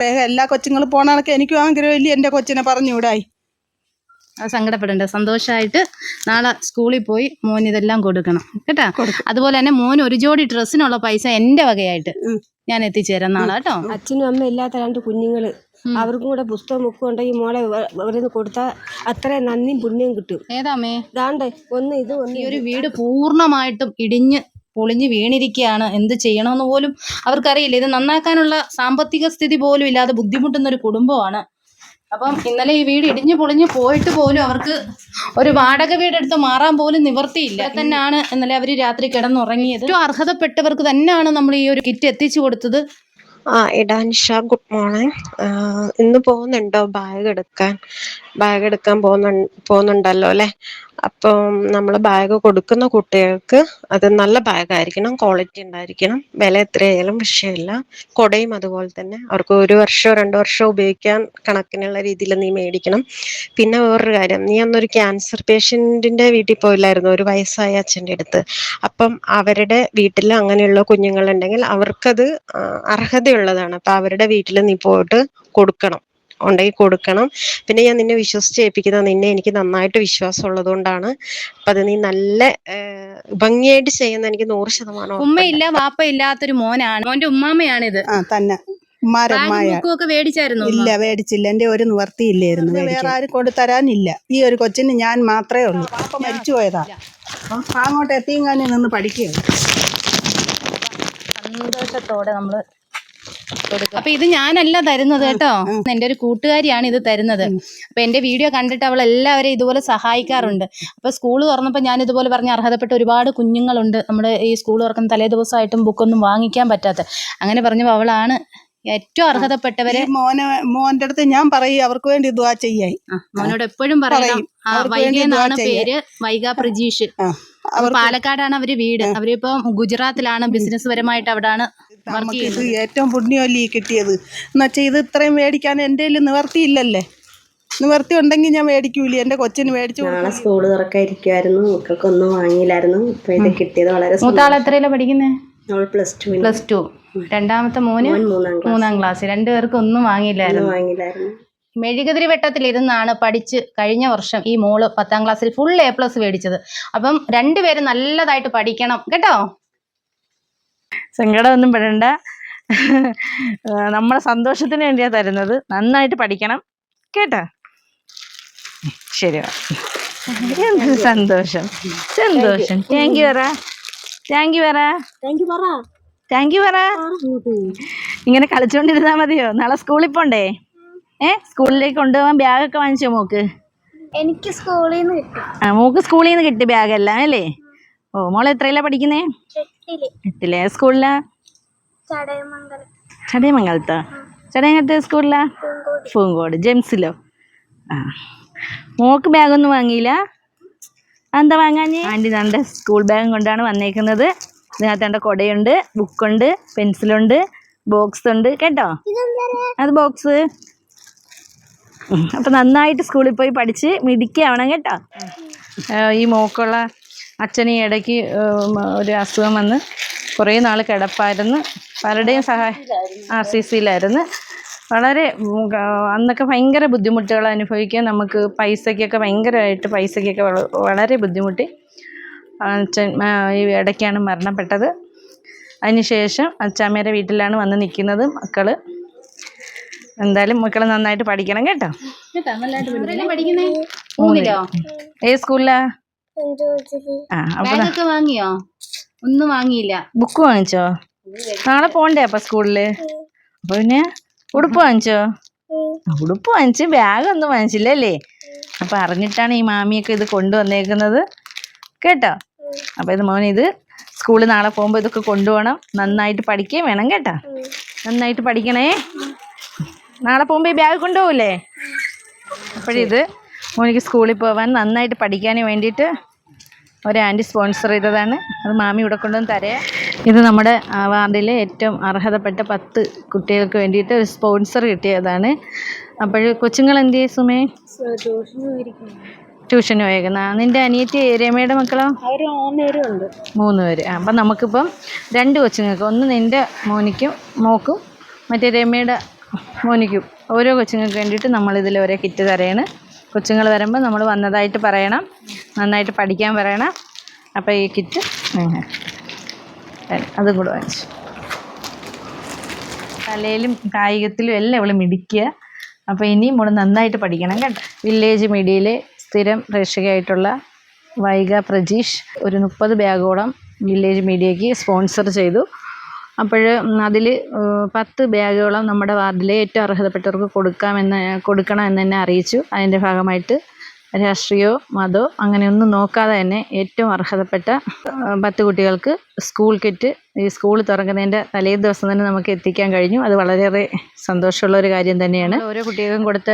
വേഗം എല്ലാ കൊച്ചുങ്ങളും പോണ കണക്ക് എനിക്കും ആഗ്രഹമില്ല എന്റെ കൊച്ചിനെ പറഞ്ഞുവിടായി അത് സങ്കടപ്പെടണ്ട സന്തോഷമായിട്ട് നാളെ സ്കൂളിൽ പോയി മോൻ ഇതെല്ലാം കൊടുക്കണം കേട്ടാ? അതുപോലെ തന്നെ മോൻ ഒരു ജോഡി ഡ്രസ്സിനുള്ള പൈസ എന്റെ വകയായിട്ട്. ഞാൻ എത്തിച്ചേരാം നാളെ കേട്ടോ? അച്ഛനും അമ്മ ഇല്ലാത്ത രണ്ട് കുഞ്ഞുങ്ങൾ. അവർക്കും കൂടെ പുസ്തകം ബുക്കും ഉണ്ടെങ്കിൽ മോളെ അവരിന്ന് കൊടുത്താൽ അത്രയും നന്ദിയും പുണ്യവും കിട്ടും. ഏതാമേ ദാണ്ട് ഒന്ന് ഇത് ഒന്ന് ഈ ഒരു വീട് പൂർണമായിട്ടും ഇടിഞ്ഞ് പൊളിഞ്ഞ് വീണിരിക്കുകയാണ്. എന്ത് ചെയ്യണമെന്ന് പോലും അവർക്കറിയില്ല. ഇത് നന്നാക്കാനുള്ള സാമ്പത്തിക സ്ഥിതി പോലും ഇല്ലാതെ ബുദ്ധിമുട്ടുന്ന ഒരു കുടുംബമാണ്. അപ്പം ഇന്നലെ ഈ വീട് ഇടിഞ്ഞു പൊളിഞ്ഞു പോയിട്ട് പോലും അവർക്ക് ഒരു വാടക വീടെടുത്ത് മാറാൻ പോലും നിവർത്തിയില്ല. തന്നെയാണ് ഇന്നലെ അവർ രാത്രി കിടന്നുറങ്ങിയത്. ഏറ്റവും അർഹതപ്പെട്ടവർക്ക് തന്നെയാണ് നമ്മൾ ഈ ഒരു കിറ്റ് എത്തിച്ചു കൊടുത്തത്. ആ ഇടാൻഷ ഗുഡ് മോർണിംഗ് ഇന്ന് പോകുന്നുണ്ടോ? ബാഗ് എടുക്കാൻ. ബാഗ് എടുക്കാൻ പോകുന്നു പോകുന്നുണ്ടല്ലോ അല്ലേ? അപ്പം നമ്മൾ ബാഗ് കൊടുക്കുന്ന കുട്ടികൾക്ക് അത് നല്ല ബാഗായിരിക്കണം ക്വാളിറ്റി ഉണ്ടായിരിക്കണം. വില എത്രയായാലും വിഷയമില്ല. കൊടയും അതുപോലെ തന്നെ. അവർക്ക് ഒരു വർഷമോ രണ്ട് വർഷമോ ഉപയോഗിക്കാൻ കണക്കിനുള്ള രീതിയിൽ നീ മേടിക്കണം. പിന്നെ വേറൊരു കാര്യം. നീ അന്നൊരു ക്യാൻസർ പേഷ്യന്റിന്റെ വീട്ടിൽ പോയില്ലായിരുന്നു? ഒരു വയസ്സായ അച്ഛന്റെ അടുത്ത്. അപ്പം അവരുടെ വീട്ടിൽ അങ്ങനെയുള്ള കുഞ്ഞുങ്ങളുണ്ടെങ്കിൽ അവർക്കത് അർഹതയുള്ളതാണ്. അപ്പം അവരുടെ വീട്ടിൽ നീ പോയിട്ട് കൊടുക്കണം. ഉണ്ടെങ്കിൽ കൊടുക്കണം. പിന്നെ ഞാൻ നിന്നെ വിശ്വസിച്ച് ഏൽപ്പിക്കുന്ന നിന്നെ എനിക്ക് നന്നായിട്ട് വിശ്വാസം ഉള്ളതുകൊണ്ടാണ്. അപ്പൊ അത് നീ നല്ല ഭംഗിയായിട്ട് ചെയ്യുന്ന എനിക്ക് നൂറ് ശതമാനം. ഉമ്മയില്ല വാപ്പ ഇല്ലാത്തൊരു മോനാണ്. മോന്റെ ഉമ്മാമയാണിത് ആ തന്നെ. ഉമ്മാരമ്മായ ബുക്കും ഒക്കെ മേടിച്ചായിരുന്നു ഇല്ല മേടിച്ചില്ല. എന്റെ ഒരു നിവർത്തിയില്ലായിരുന്നു വേറെ ആരും കൊണ്ടുതരാനില്ല ഈ ഒരു കൊച്ചിന് ഞാൻ മാത്രമേ ഉള്ളൂ. പാപ്പ മരിച്ചു പോയതാ. അങ്ങോട്ട് എത്തിയും കാണി നിന്ന് പഠിക്കുക സന്തോഷത്തോടെ നമ്മൾ അപ്പൊ ഇത് ഞാനല്ല തരുന്നത് കേട്ടോ. എന്റെ ഒരു കൂട്ടുകാരിയാണ് ഇത് തരുന്നത്. അപ്പൊ എന്റെ വീഡിയോ കണ്ടിട്ട് അവൾ എല്ലാവരെയും ഇതുപോലെ സഹായിക്കാറുണ്ട്. അപ്പൊ സ്കൂൾ തുറന്നപ്പോൾ ഞാൻ ഇതുപോലെ പറഞ്ഞ അർഹതപ്പെട്ട ഒരുപാട് കുഞ്ഞുങ്ങളുണ്ട്. നമ്മുടെ ഈ സ്കൂൾ തുറക്കുന്ന തലേ ദിവസമായിട്ടും ബുക്കൊന്നും വാങ്ങിക്കാൻ പറ്റാത്ത. അങ്ങനെ പറഞ്ഞപ്പോൾ അവളാണ് ഏറ്റവും അർഹതപ്പെട്ടവരെ മോനെ മോന്റെ അടുത്ത് ഞാൻ പറയും അവർക്ക് വേണ്ടി ദുവാ ചെയ്യായി മോനോട് എപ്പോഴും പറയും. പേര്. വൈഗ പ്രജീഷ്. പാലക്കാടാണ് അവർ വീട്. അവരിപ്പോ ഗുജറാത്തിലാണ് ബിസിനസ് പരമായിട്ട് അവിടാണ് നമുക്ക് ഇത് ഏറ്റവും പുണ്യമല്ലേ ഈ കിട്ടിയത്? എന്നുവെച്ചാൽ ഇത് ഇത്രയും മേടിക്കാൻ എന്റെ കയ്യിൽ നിവർത്തിയില്ലല്ലേ? നിവർത്തി ഉണ്ടെങ്കിൽ ഞാൻ മേടിക്കൂല. എന്റെ കൊച്ചിന് മേടിച്ചു കൊടുക്കും നാളെ സ്കൂൾ തുറക്കായിരിക്കുമായിരുന്നു മക്കൾക്കൊന്നും വാങ്ങിയില്ലായിരുന്നു. ഇപ്പൊ ഇത് കിട്ടിയത് വളരെ മൂത്താൾ എത്രയിലാണ് പഠിക്കുന്നത് പ്ലസ് ടു പ്ലസ് ടു രണ്ടാമത്തെ മോന് മോൻ മൂന്നാം ക്ലാസ് മൂന്നാം ക്ലാസ് രണ്ടുപേർക്കും ഒന്നും വാങ്ങിയില്ലായിരുന്നു. വാങ്ങിയില്ലായിരുന്നു. മെഴുകുതിരി വെട്ടത്തിൽ ഇരുന്നാണ് പഠിച്ച് കഴിഞ്ഞ വർഷം ഈ മോൾ പത്താം ക്ലാസ്സിൽ ഫുൾ എ പ്ലസ് മേടിച്ചത്. അപ്പം രണ്ടുപേരും നല്ലതായിട്ട് പഠിക്കണം. കേട്ടോ? സങ്കടമൊന്നും പെടണ്ട. നമ്മളെ സന്തോഷത്തിന് വേണ്ടിയാ തരുന്നത്. നന്നായിട്ട് പഠിക്കണം. കേട്ടോ? ശരി. എന്ത് സന്തോഷം. സന്തോഷം. താങ്ക് യു പറ താങ്ക് യു പറ താങ്ക് യു പറ. താങ്ക് യു പറ ഇങ്ങനെ കളിച്ചോണ്ടിരുന്നാ മതിയോ? നാളെ സ്കൂളിൽ പോണ്ടേ? ഏ? സ്കൂളിലേക്ക് കൊണ്ടുപോകാൻ ബാഗൊക്കെ വാങ്ങിച്ചോ മോക്ക്? എനിക്ക് സ്കൂളിൽ നിന്ന് കിട്ടും. ആ മോക്ക് സ്കൂളിൽ നിന്ന് കിട്ടി ബാഗെല്ലാം അല്ലേ? ഓ മോളെ എത്രയിലാ പഠിക്കുന്നേ എട്ടിൽ സ്കൂളിലാ? ചടയമംഗലം ചടയമംഗലത്തോ? ചടയമംഗലത്തെ സ്കൂളിലാ? പൂങ്കോട്. ജെംസിലോ? ആ. മോക്ക് ബാഗൊന്നും വാങ്ങിയില്ല. എന്താ വാങ്ങാഞ്ഞേ? ആന്റി തന്റെ സ്കൂൾ ബാഗും കൊണ്ടാണ് വന്നേക്കുന്നത്. ഇതിനകത്ത് എന്റെ കുടയുണ്ട് ബുക്കുണ്ട് പെൻസിലുണ്ട് ബോക്സ് ഉണ്ട് കേട്ടോ അത് ബോക്സ്. അപ്പം നന്നായിട്ട് സ്കൂളിൽ പോയി പഠിച്ച് മിടുക്കിയാവണം കേട്ടോ? ഈ മോക്കുള്ള അച്ഛന് ഈ ഇടയ്ക്ക് ഒരു അസുഖം വന്ന് കുറേ നാൾ കിടപ്പായിരുന്നു. പലരുടെയും സഹായം ആർ സി സിയിലായിരുന്നു വളരെ അന്നൊക്കെ ഭയങ്കര ബുദ്ധിമുട്ടുകൾ അനുഭവിക്കാൻ നമുക്ക് പൈസയ്ക്കൊക്കെ ഭയങ്കരമായിട്ട് പൈസയ്ക്കൊക്കെ വളരെ ബുദ്ധിമുട്ടി. അച്ഛൻ ഈ ഇടയ്ക്കാണ് മരണപ്പെട്ടത്. അതിനുശേഷം അച്ചാമ്മയുടെ വീട്ടിലാണ് വന്ന് നിൽക്കുന്നത് മക്കൾ എന്തായാലും മക്കൾ നന്നായിട്ട് പഠിക്കണം കേട്ടോ. ഏ സ്കൂളിലാ? ബാഗൊക്കെ വാങ്ങിയോ? ഒന്നും വാങ്ങിയില്ല. ബുക്ക് വാങ്ങിച്ചോ? നാളെ പോണ്ടേ അപ്പൊ സ്കൂളിൽ? അപ്പൊ പിന്നെ ഉടുപ്പ് വാങ്ങിച്ചോ? ഉടുപ്പ് വാങ്ങിച്ച് ബാഗൊന്നും വാങ്ങിച്ചില്ലല്ലേ? അപ്പൊ അറിഞ്ഞിട്ടാണ് ഈ മാമിയൊക്കെ ഇത് കൊണ്ടുവന്നേക്കുന്നത്. കേട്ടോ? അപ്പൊ ഇത് മോൻ ഇത് സ്കൂളിൽ നാളെ പോകുമ്പോൾ ഇതൊക്കെ കൊണ്ടുപോകണം. നന്നായിട്ട് പഠിക്കുകയും വേണം കേട്ടോ? നന്നായിട്ട് പഠിക്കണേ. നാളെ പോകുമ്പോൾ ഈ ബാഗ് കൊണ്ടുപോകില്ലേ അപ്പോഴിത് മോനിക്ക് സ്കൂളിൽ പോവാൻ നന്നായിട്ട് പഠിക്കാനും വേണ്ടിയിട്ട് ഒരു ആന്റി സ്പോൺസർ ചെയ്തതാണ്. അത് മാമി ഇവിടെ കൊണ്ടുവന്ന് തരേ. ഇത് നമ്മുടെ വാർഡിലെ ഏറ്റവും അർഹതപ്പെട്ട പത്ത് കുട്ടികൾക്ക് വേണ്ടിയിട്ട് ഒരു സ്പോൺസർ കിട്ടിയതാണ്. അപ്പോൾ കൊച്ചുങ്ങൾ എന്ത് ചെയ്യും സുമേ? ട്യൂഷൻ പോയേക്കുന്ന. നിന്റെ അനിയത്തി രമയുടെ മക്കളോ? മൂന്ന് പേര് അപ്പം നമുക്കിപ്പം രണ്ട് കൊച്ചുങ്ങൾക്ക് ഒന്ന് നിന്റെ മോനിക്കും മോക്കും മറ്റേ രമയുടെ മോനിക്കും. ഓരോ കൊച്ചുങ്ങൾക്ക് വേണ്ടിയിട്ട് നമ്മളിതിൽ ഓരോ കിറ്റ് തരയാണ് കൊച്ചുങ്ങൾ വരുമ്പോൾ നമ്മൾ വന്നതായിട്ട് പറയണം. നന്നായിട്ട് പഠിക്കാൻ പറയണം. അപ്പോൾ ഈ കിറ്റ്. അതും കൂടെ വാങ്ങിച്ചു. കലയിലും കായികത്തിലും എല്ലാം ഇവൾ മിടിക്കുക അപ്പോൾ ഇനിയും ഇവിടെ നന്നായിട്ട് പഠിക്കണം കേട്ടോ. വില്ലേജ് മീഡിയയിലെ സ്ഥിരം പ്രേക്ഷകയായിട്ടുള്ള വൈഗ പ്രജീഷ് ഒരു മുപ്പത് ബാഗോളം വില്ലേജ് മീഡിയയ്ക്ക് സ്പോൺസർ ചെയ്തു. അപ്പോൾ അതിൽ പത്ത് ബാഗുകളും നമ്മുടെ വാർഡിലെ ഏറ്റവും അർഹതപ്പെട്ടവർക്ക് കൊടുക്കാമെന്ന് കൊടുക്കണം എന്ന് എന്നെ അറിയിച്ചു. അതിന്റെ ഭാഗമായിട്ട് രാഷ്ട്രീയമോ മതമോ അങ്ങനെയൊന്നും നോക്കാതെ തന്നെ ഏറ്റവും അർഹതപ്പെട്ട പത്ത് കുട്ടികൾക്ക് സ്കൂൾ കിറ്റ് ഈ സ്കൂൾ തുറക്കുന്നതിന്റെ തലേ ദിവസം തന്നെ നമുക്ക് എത്തിക്കാൻ കഴിഞ്ഞു. അത് വളരെയേറെ സന്തോഷമുള്ള ഒരു കാര്യം തന്നെയാണ്. ഓരോ കുട്ടികൾക്കും കൊടുത്ത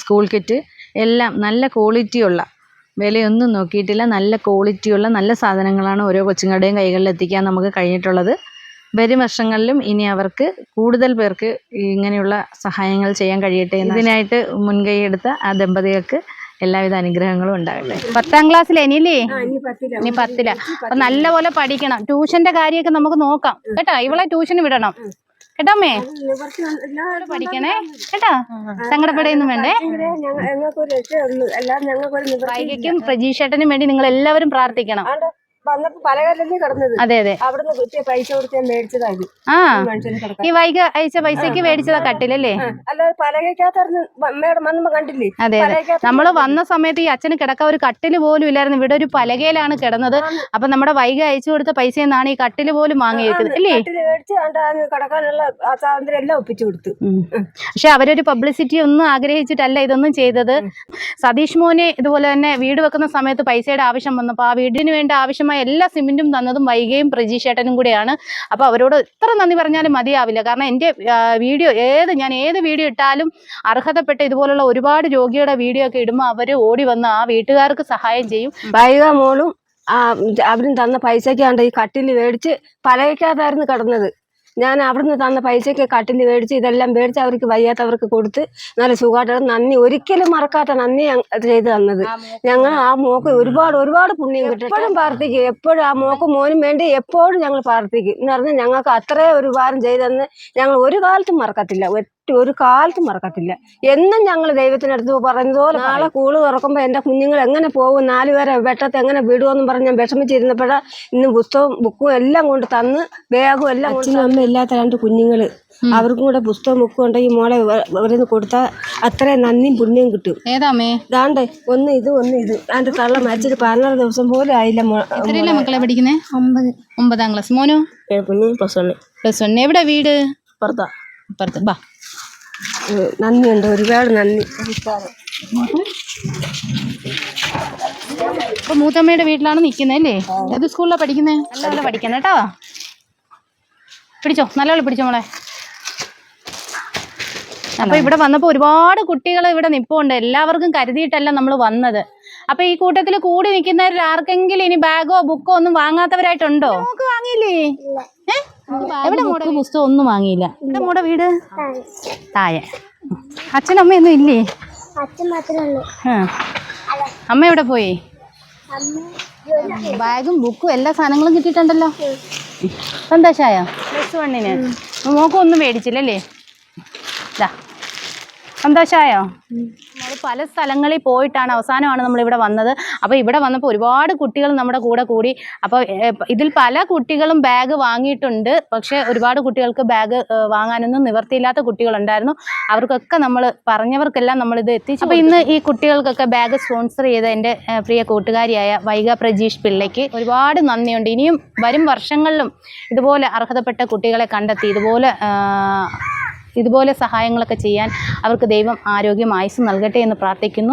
സ്കൂൾ കിറ്റ് എല്ലാം നല്ല ക്വാളിറ്റിയുള്ള വിലയൊന്നും നോക്കിയിട്ടില്ല നല്ല ക്വാളിറ്റിയുള്ള നല്ല സാധനങ്ങളാണ് ഓരോ കൊച്ചുങ്ങളുടെയും കൈകളിൽ എത്തിക്കാൻ നമുക്ക് കഴിഞ്ഞിട്ടുള്ളത്. വരും വർഷങ്ങളിലും ഇനി അവർക്ക് കൂടുതൽ പേർക്ക് ഇങ്ങനെയുള്ള സഹായങ്ങൾ ചെയ്യാൻ കഴിയട്ടെ ഇതിനായിട്ട് മുൻകൈ എടുത്ത ആ ദമ്പതികൾക്ക് എല്ലാവിധ അനുഗ്രഹങ്ങളും ഉണ്ടാകട്ടെ. പത്താം ക്ലാസ്സിലെ ഇനിയില്ലേ ഇനി പത്തില. അപ്പൊ നല്ലപോലെ പഠിക്കണം. ട്യൂഷന്റെ കാര്യമൊക്കെ നമുക്ക് നോക്കാം. കേട്ടോ? ഇവളെ ട്യൂഷന് വിടണം. കേട്ടോമ്മേ പഠിക്കണേ. കേട്ടോ? സങ്കടപ്പെടുകയൊന്നും വേണ്ടേ? വൈകയ്ക്കും പ്രജീഷേട്ടനും വേണ്ടി നിങ്ങൾ എല്ലാവരും പ്രാർത്ഥിക്കണം വന്നപ്പോ പലകല്ലേ കിടന്നത്. അതെ അതെ. അവിടുന്ന് കിട്ടിയ പൈസ കൊടുത്ത് ഞാൻ മേടിച്ചതായിരുന്നു ആ. ഈ വൈക അയച്ച പൈസക്ക് മേടിച്ചതാ കട്ടിലല്ലേ? അല്ലാതെ പലകയ്ക്കകത്തായിരുന്നു മേഡം വന്നപ്പോ കണ്ടില്ലേ? അതെ നമ്മൾ വന്ന സമയത്ത് ഈ അച്ഛന് കിടക്കാൻ ഒരു കട്ടിൽ പോലും ഇല്ലായിരുന്നു. ഇവിടെ ഒരു പലകയിലാണ് കിടന്നത്. അപ്പൊ നമ്മുടെ വൈക അയച്ചു കൊടുത്ത പൈസ എന്നാണ് ഈ കട്ടിൽ പോലും വാങ്ങിയിരിക്കുന്നത് അല്ലേ? കിടക്കാനുള്ള എല്ലാം ഒപ്പിച്ചു കൊടുത്തു. പക്ഷെ അവരൊരു പബ്ലിസിറ്റി ഒന്നും ആഗ്രഹിച്ചിട്ടല്ല ഇതൊന്നും ചെയ്തത്. സതീഷ് മോനെ ഇതുപോലെ തന്നെ വീട് വെക്കുന്ന സമയത്ത് പൈസയുടെ ആവശ്യം വന്നപ്പോ ആ വീടിന് വേണ്ട ആവശ്യമായ എല്ലാ സിമെന്റും തന്നതും വൈകയും പ്രജീഷേട്ടനും കൂടെയാണ്. അപ്പോൾ അവരോട് എത്ര നന്ദി പറഞ്ഞാലും മതിയാവില്ല. കാരണം എന്റെ വീഡിയോ ഏത് ഞാൻ ഏത് വീഡിയോ ഇട്ടാലും അർഹതപ്പെട്ട ഇതുപോലുള്ള ഒരുപാട് രോഗിയുടെ വീഡിയോ ഒക്കെ ഇടുമ്പോൾ അവർ ഓടി വന്ന് ആ വീട്ടുകാർക്ക് സഹായം ചെയ്യും. വൈക മോളും അവരും തന്ന പൈസക്കാണ്ട് ഈ കട്ടിൽ മേടിച്ച് പലയിക്കാതായിരുന്നു കിടന്നത്. ഞാൻ അവിടുന്ന് തന്ന പൈസയ്ക്ക് കട്ടിന് മേടിച്ച് ഇതെല്ലാം മേടിച്ച് അവർക്ക് വയ്യാത്തവർക്ക് കൊടുത്ത് നല്ല സുഖമായിട്ട് നന്ദി. ഒരിക്കലും മറക്കാത്ത നന്ദി ചെയ്തു തന്നത്. ഞങ്ങൾ ആ മോക്ക് ഒരുപാട് ഒരുപാട് പുണ്യം കിട്ടും. എപ്പോഴും പ്രാർത്ഥിക്കും. എപ്പോഴും ആ മോക്കും മോനും വേണ്ടി എപ്പോഴും ഞങ്ങൾ പ്രാർത്ഥിക്കും. എന്ന് പറഞ്ഞാൽ ഞങ്ങൾക്ക് അത്രയും ഒരു ഉപകാരം ചെയ്തെന്ന് ഞങ്ങൾ ഒരു കാലത്തും മറക്കത്തില്ല. ഒറ്റ ഒരു കാലത്തും മറക്കത്തില്ല. എന്നും ഞങ്ങൾ ദൈവത്തിനടുത്ത് പറഞ്ഞതുപോലെ നാളെ കൂൾ തുറക്കുമ്പോൾ എന്റെ കുഞ്ഞുങ്ങൾ എങ്ങനെ പോകും? നാല് പേരെ വെട്ടത്ത് എങ്ങനെ വിടുമെന്നും പറഞ്ഞ് ഞാൻ വിഷമിച്ചിരുന്നപ്പോഴാണ് ഇന്ന് പുസ്തകവും ബുക്കും എല്ലാം കൊണ്ട് തന്ന് ബാഗും എല്ലാം അച്ഛനും അമ്മ ഇല്ലാത്ത രണ്ട് കുഞ്ഞുങ്ങൾ അവർക്കും കൂടെ പുസ്തകം ബുക്കും ഉണ്ടെങ്കിൽ മോളെ അവരിന്ന് കൊടുത്താൽ അത്രയും നന്ദിയും പുണ്യം കിട്ടും. ഏതാമേ ദാണ്ടേ ഒന്ന് ഇത് ഒന്ന് ഇത്. ദാണ്ട് തള്ള മരിച്ചിട്ട് പതിനാറ് ദിവസം പോലും ആയില്ല എത്രയല്ലേ മക്കളെ പഠിക്കുന്നേ? ഒമ്പത് ഒമ്പതാം ക്ലാസ്. മോനോ? പ്ലസ് വൺ പ്ലസ് വൺ എവിടെ വീട്? അപ്പുറത്താ. അപ്പുറത്ത്. ബാ. നന്ദിയുണ്ട് ഒരുപാട് നന്ദി. ഇപ്പൊ മൂത്തമ്മയുടെ വീട്ടിലാണ് നിൽക്കുന്നത് അല്ലേ? ഏത് സ്കൂളിലാണ് പഠിക്കുന്നത്? നല്ലപോലെ പഠിക്കുന്നത് കേട്ടോ. പിടിച്ചോ? നല്ലപോലെ പിടിച്ചോ മോളെ. അപ്പൊ ഇവിടെ വന്നപ്പോ ഒരുപാട് കുട്ടികൾ ഇവിടെ നിപ്പുണ്ട്. എല്ലാവർക്കും കരുതിയിട്ടല്ല നമ്മൾ വന്നത്. അപ്പൊ ഈ കൂട്ടത്തിൽ കൂടി നിൽക്കുന്നവരിൽ ആർക്കെങ്കിലും ഇനി ബാഗോ ബുക്കോ ഒന്നും വാങ്ങാത്തവരായിട്ടുണ്ടോ? നമുക്ക് വാങ്ങിയില്ലേ? ഏ? എവിടെ മോടെ പുസ്തകം ഒന്നും വാങ്ങിയില്ല. എവിടെ മോടെ വീട്? താഴെ. ഇല്ലേ? മാത്രമേ ഉള്ളൂ. ആ. അമ്മ എവിടെ പോയി? അമ്മ ബാഗും ബുക്കും എല്ലാ സാധനങ്ങളും കിട്ടിയിട്ടുണ്ടല്ലോ. സന്തോഷായോ? പ്ലസ് വണ്ണിന്. മോക്കും ഒന്നും മേടിച്ചില്ലല്ലേ? എന്താ സന്തോഷായോ? നമ്മൾ പല സ്ഥലങ്ങളിൽ പോയിട്ടാണ് അവസാനമാണ് നമ്മൾ ഇവിടെ വന്നത്. അപ്പോൾ ഇവിടെ വന്നപ്പോൾ ഒരുപാട് കുട്ടികൾ നമ്മുടെ കൂടെ കൂടി. അപ്പോൾ ഇതിൽ പല കുട്ടികളും ബാഗ് വാങ്ങിയിട്ടുണ്ട്. പക്ഷേ ഒരുപാട് കുട്ടികൾക്ക് ബാഗ് വാങ്ങാനൊന്നും നിവർത്തിയില്ലാത്ത കുട്ടികളുണ്ടായിരുന്നു. അവർക്കൊക്കെ നമ്മൾ പറഞ്ഞവർക്കെല്ലാം നമ്മളിത് എത്തിച്ചു അപ്പോൾ ഇന്ന് ഈ കുട്ടികൾക്കൊക്കെ ബാഗ് സ്പോൺസർ ചെയ്ത എന്റെ പ്രിയ കൂട്ടുകാരിയായ വൈഗ പ്രജീഷ് പിള്ളയ്ക്ക് ഒരുപാട് നന്ദിയുണ്ട്. ഇനിയും വരും വർഷങ്ങളിലും ഇതുപോലെ അർഹതപ്പെട്ട കുട്ടികളെ കണ്ടെത്തി ഇതുപോലെ ഇതുപോലെ സഹായങ്ങളൊക്കെ ചെയ്യാൻ അവർക്ക് ദൈവം ആരോഗ്യം ആയുസ് നൽകട്ടെ എന്ന് പ്രാർത്ഥിക്കുന്നു.